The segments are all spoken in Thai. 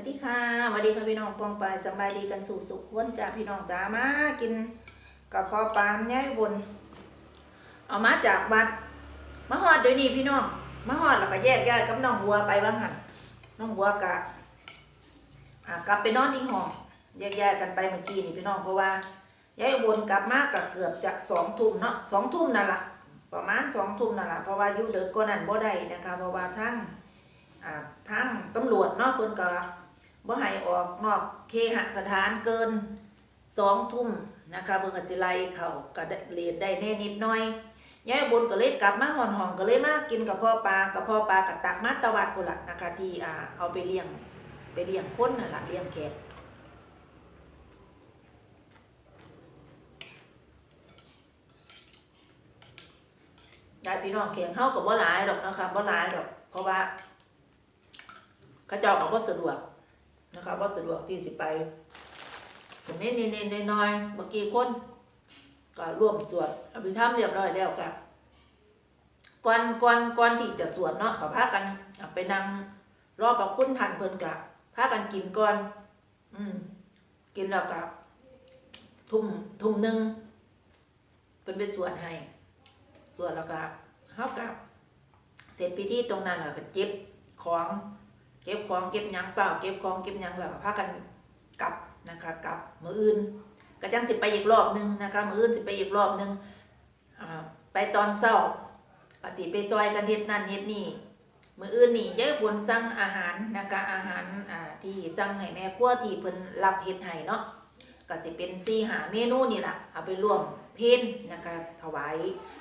วัสดีค่ะสวัสดีค่ะพี่น้องปองปลายสบายดีกันสู่สุขวันจ้าพี่น้องจ้ามากินกับพอปลาแย่บน เอามาจากวัดมาหอดเดี๋ยวนี้พี่น้องมาหอดแล้วก็แยกย้ายกับน้องบัวไปบ้างหันน้องบัวกะกลับไปนอนที่ห้องแยกย้ายกันไปเมื่อกี้นี่พี่น้องเพราะว่ายายบนกลับมากกับเกือบจะสองทุ่มเนาะสองทุ่มนั่นแหละประมาณสองทุ่มนั่นแหละเพราะว่ายู่เด็กก็นั่นบ่ได้นะคะเพราะว่าทั้งอ่าทางตำรวจเนาะเพิ่นก็ บ่ให้ออกนอกเคหสถานเกินสองทุ่มนะคะเพิ่นก็สิไล่เขาก็ได้เรียนได้แน่นิดหน่อยยายบุญก็เลยกลับมาหอนห้องก็เลยมากินกับพ่อปลากับพ่อปลากับตักมาตะวัดพุ่นล่ะนะคะที่อ่าเอาไปเลี้ยงไปเลี้ยงคนน่ะล่ะเลี้ยงแขกญาติพี่น้องเคียงเฮาก็บ่หลายดอกนะคะบ่หลายดอก เพราะว่าเขาเจ้าก็บ่สะดวก นะคะบ่าสะดวกที่สิไปตรงนี้เน้นๆน้อยๆเมื่อกี้คนก็ร่วมสวดอภิธรรมเรียบร้อยแล้วก็ก่อนก่อนก่อนที่จะสวดเนาะก็พากันไปนั่งรอพระคุณท่านเพิ่นก็พากันกินก่อน อืม กินแล้วก็ทุ่มทุ่มหนึ่งเพิ่นไปสวดให้สวดแล้วก็เฮาก็เสร็จพิธีตรงนั้นแล้วก็เจ็บของ เก็บของเก็บยังเฝ้าเก็บของเก็บยังแล้วก็พากันกลับนะคะกลับมืออื่นก็จังสิไปอีกรอบหนึงนะคะมืออื่นสิไปอีกรอบหนึงอ่าไปตอนเช้าก็สิไปซอยกันเฮ็ดนั่นเฮ็ดนี่มืออื่นนี่ยายบนสั่งอาหารนะคะอาหารที่สั่งให้แม่ครัวที่เพิ่นรับเฮ็ดให้เนาะก็สิเป็น4 5เมนูนี่แหละเอาไปร่วมเพลนะคะถวาย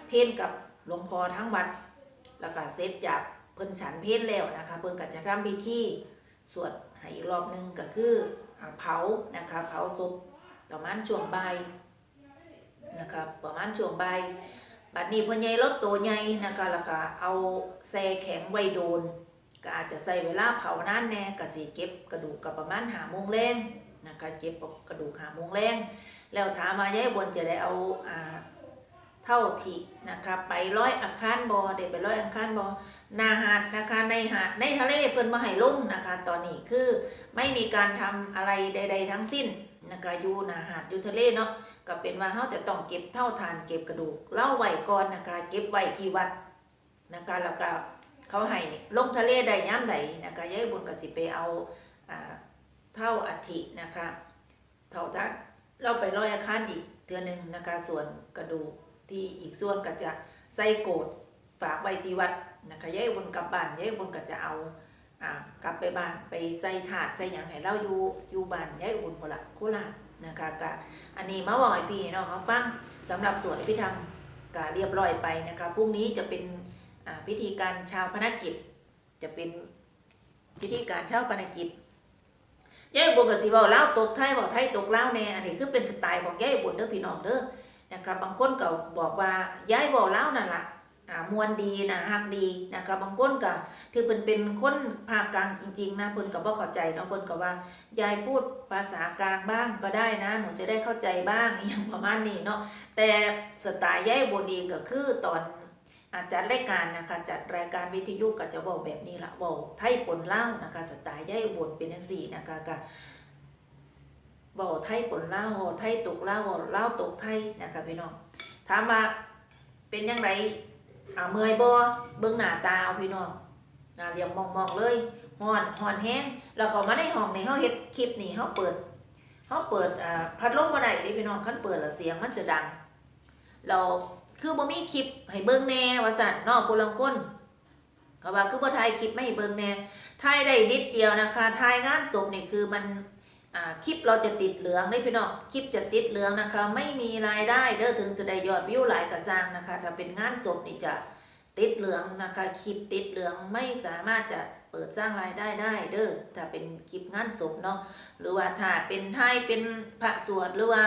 เพลกับหลวงพ่อทั้งวัดแล้วก็เสร็จาก พิ่นฉันเพลแล้วนะคะเพิ่นก็จะทำพิธีสวดให้อีกรอบหนึ่งก็คือเผานะคะเผาศพประมาณช่วงบ่ายนะคะประมาณช่วงบ่ายบัดนี้พ่อใหญ่รถตัวใหญ่นะคะแล้วก็เอาแซ่แข็งไว้โดน ก็อาจจะใส่เวลาเผานานแน่ก็สิเก็บกระดูกกับประมาณหาโมงแรงนะคะเก็บกระดูกหาโมงแรงแล้วถามมายายบนจะได้เอาอ่า เท่าทีนะคะไปร้อยอาคารบอเด็ไปร้อยอาคารบอนาหาดนะคะในหาดในทะเลเพิ่นมาให้ลงนะคะตอนนี้คือไม่มีการทำอะไรใด ๆ ทั้งสิ้นนะคะอยู่นาหาดอยู่ทะเลเนาะก็เป็นว่าเขาจะต้องเก็บเท่าทานเก็บกระดูกเล่าไหวก่อนนะคะเก็บไหวที่วัดนะคะแล้วก็เขาให้ลงทะเลได้ย่ำใดนะคะยายบุญกสิไปเอาอ่าเท่าอัฐินะคะเท่าทัดเราไปร้อยอาคารอีกเทือหนึงนะคะส่วนกระดูก ที่อีกส่วนก็จะใส่โกดฝากไว้ที่วัดนะคะยายบนกลับบ้านยายบนก็จะเอาอ่ากลับไปบ้านไปใส่ถาดใส่หยังให้เราอยู่อยู่บ้านยายบุญพนละโคราชนะคะก็อันนี้มาบอกให้พี่น้องเขาฟังสำหรับสวดอภิธรรมก็เรียบร้อยไปนะคะพรุ่งนี้จะเป็นอ่าพิธีการชาวพนักกิจ จะเป็นพิธีการชาวพนักกิจยายบุญกับสีบอกเล่าตกไทยบอกไทยตกเล่าแน่อันนี้คือเป็นสไตล์ของยายบุญเด้อพี่น้องเด้อ นะคะบางคนก็บอกว่าย้ายบ่อเล่านั่นละอ่ามวนดีนะฮักดีนะคะบางคนก็ที่เพิ่นเป็นคนภาคกลางจริง ๆ นะเพิ่นก็บ่เข้าใจเนาะเพิ่นก็ว่ายายพูดภาษากลางบ้างก็ได้นะ หนูจะได้เข้าใจบ้างอย่างประมาณนี้เนาะแต่สไตล์ยายบ่ดีก็คือตอนอาจัดรายการนะคะจัดรายการวิทยุก็จะบอกแบบนี้ละบอกไทยปนเล่านะคะสไตล์ยายบ่นเป็นจังซี่นะคะก็ บอกไทยปนเล่าวบอไทยตกเล่าวบอเล่าตกไทยนะคะพี่น้องถามว่าเป็นยังไงเอาเมื่อยบ่เบิ่งหน้าตาเอาพี่น้องน่าเรียมมองๆเลยฮ้อนฮ้อนแห้งแล้วเขามาในห้องในเฮาเฮ็ดคลิปนี่เฮาเปิดเฮาเปิดอ่าพัดลมบ่ได้เด้พี่น้องคันเปิดแล้วเสียงมันจะดัง เราคือบ่มีคลิปให้เบิ่งแน่ว่าซั่นนาะผู้ลางคนเขาว่าคือบ่ถ่ายคลิปไม่ให้เบิ่งแน่ถ่ายได้นิดเดียวนะคะถ่ายงานศพนี่คือมัน คลิปเราจะติดเหลืองได้พี่น้องคลิปจะติดเหลืองนะคะ ไม่มีรายได้เด้อถึงจะได้ยอดวิวหลายกระสร้างนะคะถ้าเป็นงานศพนี่จะติดเหลืองนะคะคลิปติดเหลืองไม่สามารถจะเปิดสร้างรายได้ได้เด้อถ้าเป็นคลิปงานศพเนาะหรือว่าถ้าเป็นไทยเป็นพระสวดหรือว่า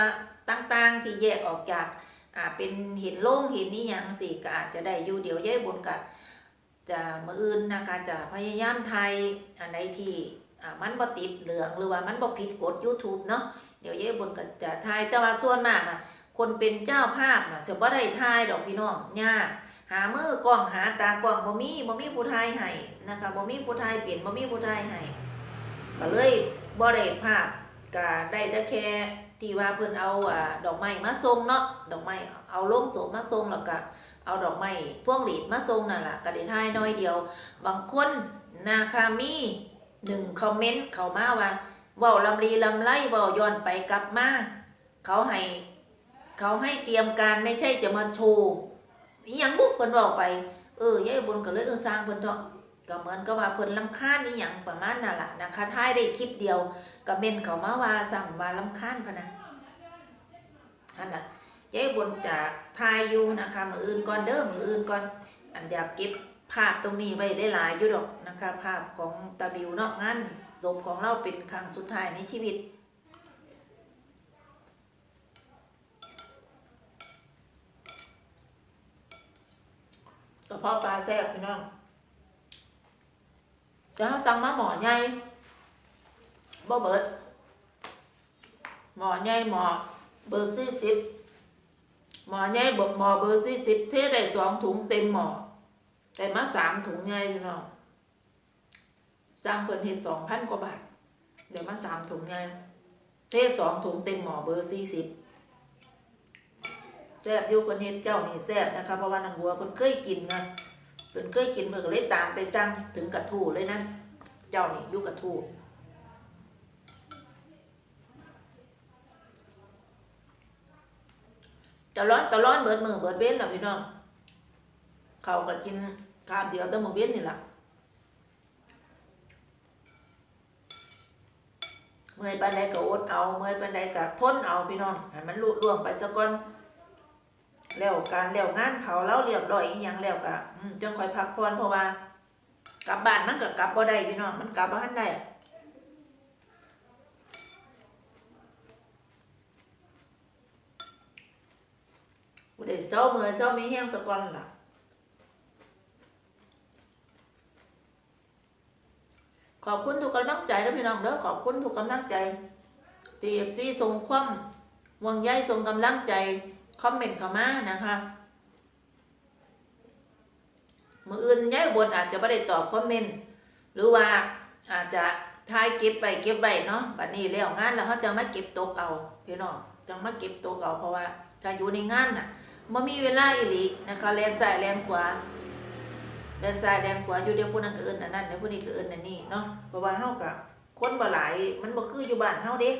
ต่างๆที่แยกออกจากอ่าเป็นเห็นโล่งเห็นนี่ยังสิก็อาจจะได้อยู่เดี๋ยวย้ายบนกับจะมืออื่นนะคะจะพยายามไทยอันใดที่ มันบ่ติดเหลืองหรือว่ามันบ่ผิดกฎ YouTube เนาะเดี๋ยวเย้บนก็จะทายแต่ว่าส่วนมากอะคนเป็นเจ้าภาพน่ะสิบ่ได้ทายดอกพี่น้องยากหามือกล้องหาตากล้องบ่มีบ่มีผู้ทายให้นะคะบ่มีผู้ทายเปลี่ยนบ่มีผู้ทายให้ก็เลยบ่ได้ภาพก็ได้แต่แค่ที่ว่าเพิ่นเอาอ่าดอกไม้มาส่งเนาะดอกไม้เอาลงศพมมาส่งแล้วก็เอาดอกไม้พวงหลีดมาส่งนั่นแหละก็ได้ถ่ายน้อยเดียว บางคนนาคามี หนึ่งคอมเมนต์เขามาว่าเว้าลำลีลำไรเว้าย้อนไปกลับมาเขาให้เขาให้เตรียมการไม่ใช่จะมาโชว์อหยังบุกเพิ่นเว้าไปเออยายบนก็เลยเออสร้างเพิ่นเถาะก็เหมือนกับว่าเพิ่นลำคาญอีหยังประมาณนั่นแหละนะคะท้ายได้คลิปเดียวก็เมนเขามาว่าสั่งว่าลำคาญพะนะอันน่ะยายบนจะทายอยู่นะคะมืออื่นก่อนเด้อมืออื่นก่อนอันอยากเก็บ ภาพตรงนี้ไว้ได้หลายอยู่ดอกนะคะ ภาพของตาบิวเนาะงานศพของเราเป็นครั้งสุดท้ายในชีวิตกระเพาะปลาแซ่บพี่น้องจะเอาสั่งมาหมอใหญ่บ่เบิด หมอใหญ่หมอเบอร์สี่สิบหมอใหญ่บหมอเบอร์สี่สิบเทได้สองถุงเต็มหมอ แต่มาสามถุงใหญ่พี่น้องจ้างเพิ่นเห็ดสองพันกว่าบาท เดี๋ยวมาสามถุงใหญ่เทสองถุงเต็มหมอเบอร์สี่สิบแซ่บอยู่คนเฮ็ดเจ้านี่แซ่บนะคะเพราะว่าน้องบัวคนเคยกินไงเพิ่นเคยกินเพิ่นก็เลยตามไปสั่งถึงกระทู้เลยนั่นเจ้านี่ยู่กระทู้ตะร้อนตะร้อนเบิดมือเบิดเว้นล่ะพี่น้อง เขาก็กินข้าวเดียวแต่มือเว้นนี่ละเมื่อยปานใดก็อดเอาเมื่อยปานใดก็ทนเอาพี่น้องให้มันลุล่วงไปซะก่อนแล้วการแล้วงานเผาแล้วเรียบร้อยอีหยังแล้วก็จังค่อยพักผ่อนเพราะว่ากลับบ้านมันก็กลับบ่ได้พี่น้องมันกลับบ่ทันได้บ่ได้เศร้าเมื่อเศร้ามีแห้งซะก่อนล่ะ ขอบคุณทุกกำลังใจนะพี่น้องเด้อขอบคุณทุกกำลังใจ TFC ส่งความห่วงใยส่งกำลังใจคอมเมนต์เข้ามานะคะมืออื่นย้ายบนอาจจะไม่ได้ตอบคอมเมนต์หรือว่าอาจจะทายเก็บไปเก็บไว้เนาะบัดนี้แล้วงานแล้วเขาจะมาเก็บตกเอาพี่น้องจะมาเก็บตกเอาเพราะว่าถ้าอยู่ในงานน่ะบ่มีเวลาอีหลีนะคะแลนซ้ายแลนขวา แลนซ้ายแลนขวาอยู่เดียวผู้นั้นก็เอิ้นอันนั้นเดี๋ยวผู้นี้ก็เอิ้นอันนี้เนาะเพราะว่าเฮากับคนบ่หลายมันบ่คืออยู่บ้านเฮาเด้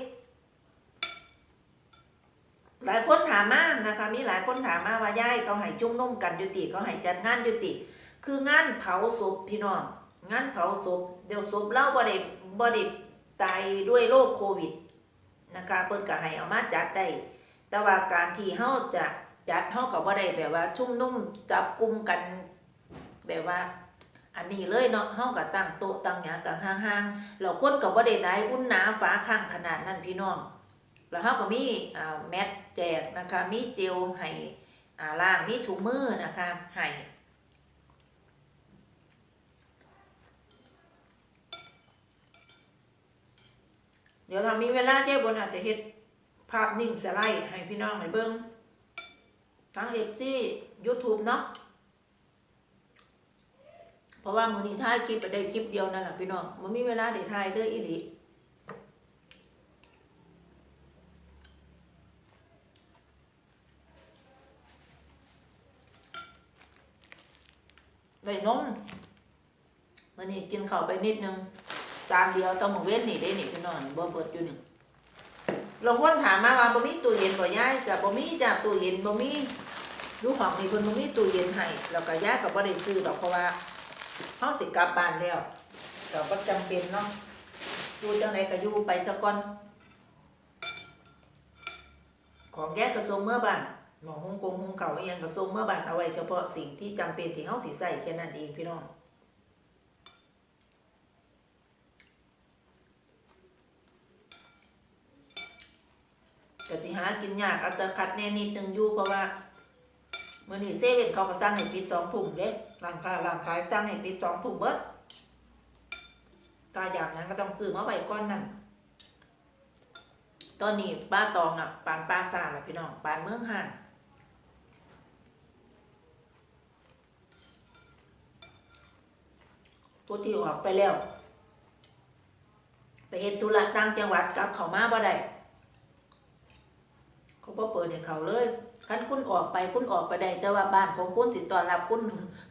หลายคนถามมานะคะ มีหลายคนถามมาว่าย่ายเขาให้จุ่มนุ่มกันยุติเขาให้จัดงานยุติ คืองานเผาศพพี่น้องงานเผาศพเดี๋ยวศพเล่าบ่ได้บ่ได้ตายด้วยโรคโควิดนะคะเพิ่นก็ให้เอามาจัดได้แต่ว่าการที่เฮาจะจัดเฮาก็บ่ได้แบบว่าชุ่มนุ่มจับกลุ่มกัน แบบว่า อันนี้เลยเนาะเฮาก็ตั้งโต๊ะตั้งหยังก็ห่างๆแล้วคนก็บ่ได้หลายอุ่นหนาฝาข้างขนาดนั้นพี่น้องแล้วเขาก็มีอ่าแมทแจกนะคะมีเจลให้อ่าล้างมีถุงมือนะคะให้เดี๋ยวถ้ามีเวลาเจ้บนอาจจะเฮ็ดภาพนิ่งสไลด์ให้พี่น้องไปเบิ่งทั้งเอฟซียูทูบเนาะ เพราะว่ามือนี้ถ่ายคลิปไปได้คลิปเดียวนั่นแหละพี่น้องมันมีเวลาได้ถ่ายเด้ออีหลีได้นมมันนี่กินข้าวไปนิดนึงจานเดียวต้องมาเว้นนี่ได้นี่พี่น้องบ่เบิดอยู่นี่เราคนถามมาว่าบ่มีตู้เย็นบ่ย้ายจะบ่มีจ้ะตู้เย็นบ่มีลูกของนี่เพิ่นบ่มีตู้เย็นให้แล้วก็ย้ายก็บ่ได้ซื้อดอกเพราะว่า เฮาสิกลับบ้านแล้วก็บ่จำเป็นเนาะอยู่จังไดก็อยู่ไปซะก่อน ของแยกกระทรวงเมื่อบ้านหมอฮงกงฮงเก่าเอียงกระทรงเมื่อบานเอาไว้เฉพาะสิ่งที่จำเป็นที่เขาสิใส่แค่นั้นเองพี่น้องก็สิหากินยากอาจจะคัดแน่นิดนึงอยู่เพราะว่าเมื่อนี้เซเว่นเขาก็สร้างให้ปิดสองถุงเล็ก ร้านค้าร้านขายสร้างให้ปิดสองถุงเบิดตาอยากนั้นก็ต้องซื้อมาไว้ก้อนนั่นตอนนี้ป้าตองอะปานป้าซาละพี่น้องปานเมืองห่างผู้ที่ออกไปแล้ว ไปเฮ็ดธุระต่างจังหวัดกลับเขามาบ่ได้เขาบ่เปิดให้เขาเลย คันคุณออกไปคุณออกไปได้ แต่ว่าบ้านของคุณสิตอนรับคุณ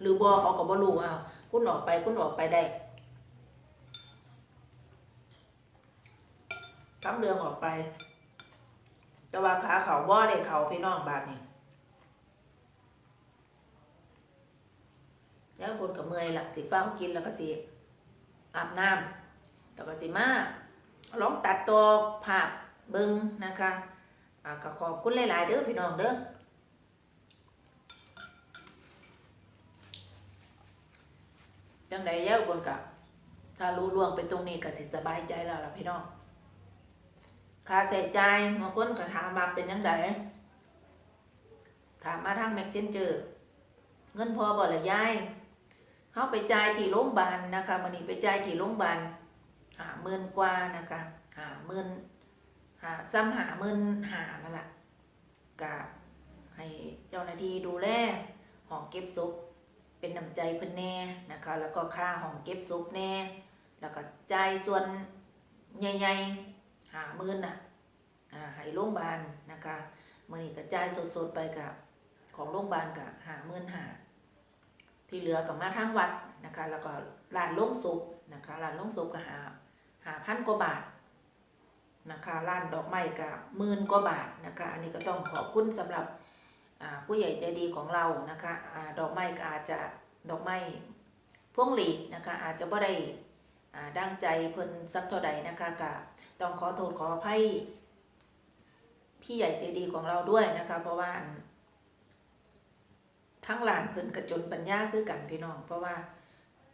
หรือบ่เขาก็บ่รู้อ้าวคุณออกไปคุณออกไปได้ทำเรืองออกไป แต่ว่าขาเขาบ่ได้เขาพี่น้องบาดนี่แล้วคนกับเมื่อยละสิฟ้ากินแล้วก็สิอาบน้ำแล้วก็สิมาลองตัดตัวภาพเบิงนะคะ อ่าก็ขอบคุณหลาย ๆ เด้อพี่น้องเด้อจังใดเย้าบนกะถ้ารู้ล่วงไปตรงนี้ก็สิสบายใจแล้วล่ะพี่น้องค่าใช้จ่ายบางคนก็ถามมาเป็นยังไงถามมาทางแม็กเจนเจอร์เงินพอบ่ละยายเฮาไปจ่ายที่โรงพยาบาลนะคะมื้อนี้ไปจ่ายที่โรงพยาบาลหาหมื่นกว่านะคะหาหมื่น หาซ้ำหาหมื่นหานั่นแหละก็ให้เจ้าหน้าที่ดูแลห้องเก็บศพเป็นน้ำใจเพิ่นแน่นะคะ แล้วก็ค่าห้องเก็บศพแน่ แล้วก็จ่ายส่วนใหญ่ๆหาหมื่นน่ะให้โรงพยาบาลนะคะมื่อนี้กระจายสดๆไปกับของโรงพยาบาลกับหาหมื่นหาที่เหลือกับมาทางวัดนะคะ แล้วก็ร้านโล่งศพนะคะร้านโล่งศพก็หาหาพันกว่าบาท นะคะร้านดอกไม้กับหมื่นกว่าบาทนะคะ อันนี้ก็ต้องขอบคุณสำหรับผู้ใหญ่ใจดีของเรานะคะอาดอกไม้ก็อาจจะดอกไม้พวงหลีดนะคะอาจจะบ่ได้ดังใจเพิ่นสักเท่าใดนะคะกะต้องขอโทษขออภัยพี่ใหญ่ใจดีของเราด้วยนะคะ เพราะว่าทั้งหลานเพิ่นกระจนปัญญาคือกันพี่น้อง เพราะว่า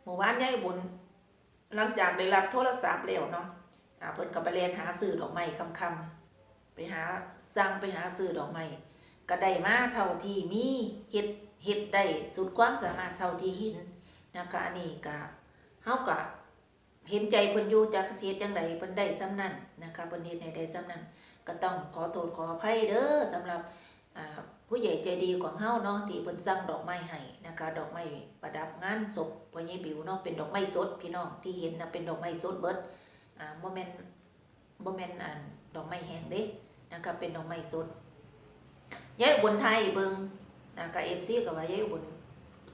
หมู่บ้านยายบุญหลังจากได้รับโทรศัพท์แล้วเนาะ เพิ่นก็ไปเรียนหาซื้อดอกไม้คำคำไปหาสั่งไปหาซื้อดอกไม้ก็ได้มาเท่าที่มีเฮ็ดเฮ็ดได้สุดความสามารถเท่าที่เห็นนะคะอันนี้ก็เฮาก็เห็นใจเพิ่นอยู่จากเสียจังใดเพิ่นได้ซ้ำนันนะคะเพิ่นเฮ็ดให้ได้ซ้ำนันก็ต้องขอโทษขออภัยเด้อสำหรับผู้ใหญ่ใจดีของเฮาเนาะที่เพิ่นสั่งดอกไม้ให้นะคะ ดอกไม้ประดับงานศพพ่อใหญ่บิวเนาะเป็นดอกไม้สดพี่น้องที่เห็นนะเป็นดอกไม้สดเบิด อ่าบ่แมนบ่แม่นอ่าดอกไม้แห้งเด้นะคะเป็นดอกไม้สดยายอุบลไทยเบิงนะคะ FC ก็ว่ายายอุบล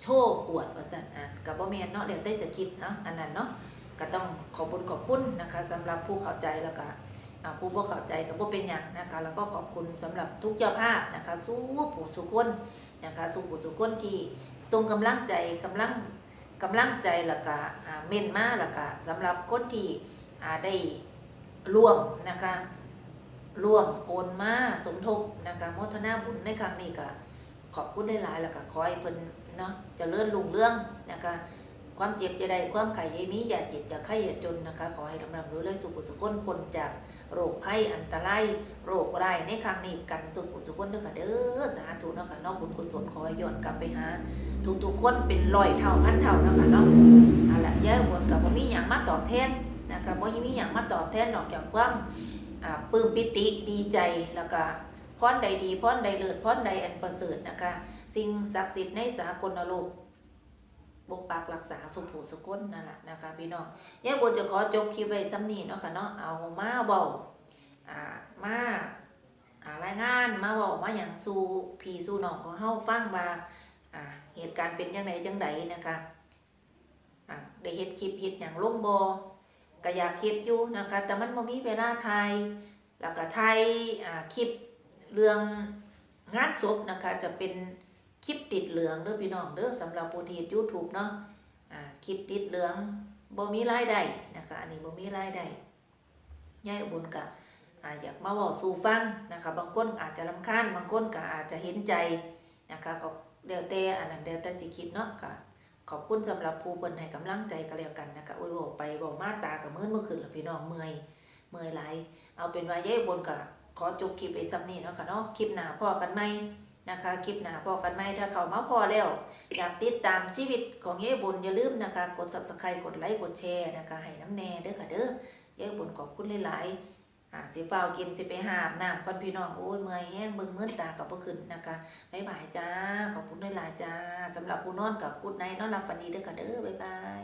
โชว์อวดว่าซั่นอะก็บ่แม่นเนาะเดี๋ยวแต่จะคิดเนาะอันนั้นเนาะก็ต้องขอบคุณขอบคุณนะคะสำหรับผู้เข้าใจแล้วก็ผู้บ่เข้าใจก็บ่เป็นหยังนะคะ แล้วก็ขอบคุณสำหรับทุกเจ้าภาพนะคะ สู้ผู้สุคนนะคะสู้ผู้สุคนที่ทรงกำลังใจกำลังกำลังใจแล้วก็เม่นมาแล้วก็สำหรับคนที่ ได้ร่วมนะคะร่วมโอนมาสมทบนะคะโมทนาบุญในครั้งนี้ก็ขอบคุณได้หลายแล้วก็ขอให้เพิ่นเนาะจะเจริญรุ่งเรื่องนะคะความเจ็บจะได้ความไข่ยายมีอย่าเจ็บอย่าไข้อย่าจนนะคะขอให้ดำรงรู้เลยสุขสุขนพ้นจากโรคภัยอันตรายโรคร้ายในครั้งนี้กันสุขสุขนเด้อค่ะเด้อสาธุเนาะค่ะเนอกบุญกุศลขอให้ย้อนกลับไปหาทุกๆคนเป็นร้อยเท่าพันเท่าเนาะค่ะเนาะเอาละย่าวนกับว่ามีอย่างมาตอบแทน นะคะว่ามีอย่างมาตอบแทนนอกจากความอ่าปลื้มปิติดีใจแล้วก็พรใดดีพรใดเลิศพรใดอันประเสริฐนะคะ สิ่งศักดิ์สิทธิ์ในสากลโลกปกปักรักษาสุภูสุคนนั่นแหละนะคะพี่น้องยายบัวจะขอจบคลิปไว้ซ้ำนี้เนาะค่ะเนาะเอามาเบาอ่ามา อ่ารายงานมาเบามาอย่างสู่พี่สู่น้องของเฮาฟังว่าอ่าเหตุการณ์เป็นยังไงจังใดนะคะอ่าได้เฮ็ดคลิปเฮ็ดอย่างลงบ่ ก็อยากเฮ็ดอยู่นะคะแต่มันบ่มีเวลาถ่ายแล้วก็ถ่ายคลิปเรื่องงานศพนะคะจะเป็นคลิปติดเหลืองเด้อพี่น้องเด้อสำหรับผู้ที่ยูทูบเนาะคลิปติดเหลืองบ่มีรายได้นะคะอันนี้บ่มีรายได้ยายอุบลกะอยากมาเว้าสู่ฟังนะคะบางคนอาจจะรำคาญบางคนก็อาจจะเห็นใจนะคะก็เดี๋ยวแต่อันนั้นเดี๋ยวแต่สิคิดเนาะค่ะ ขอบคุณสำหรับผู้เพิ่นให้กำลังใจก็แล้วกันนะคะโอ้ยบอกไปบอกมาตากับมื้อเมื่อคืนล่ะพี่น้องเมื่อยเมื่อยหลายเอาเป็นว่ายายอุบลก็ขอจบคลิปไว้ซ้ำนี้เนาะค่ะเนาะคลิปหน้าพอกันไหมนะคะคลิปหน้าพอกันไหมถ้าเขามาพอแล้ว อยากติดตามชีวิตของเย่บุญอย่าลืมนะคะ กด subscribe กดไลค์กดแชร์นะคะให้น้ำแน่เด้อค่ะเด้อเย่บุญขอบคุณหลายๆ อ่าสิฟ้ากินสิไปหาบน้ำก่อนพี่น้องโอ้ยเมื่อยแห้งเบิ่งมืดตากับบ่ขึ้นนะคะบ๊ายบายจ้าขอบคุณหลายจ้าสำหรับผู้นอนกับกุดไนท์นอนหลับฝันดีเด้อค่ะเด้อบ๊ายบาย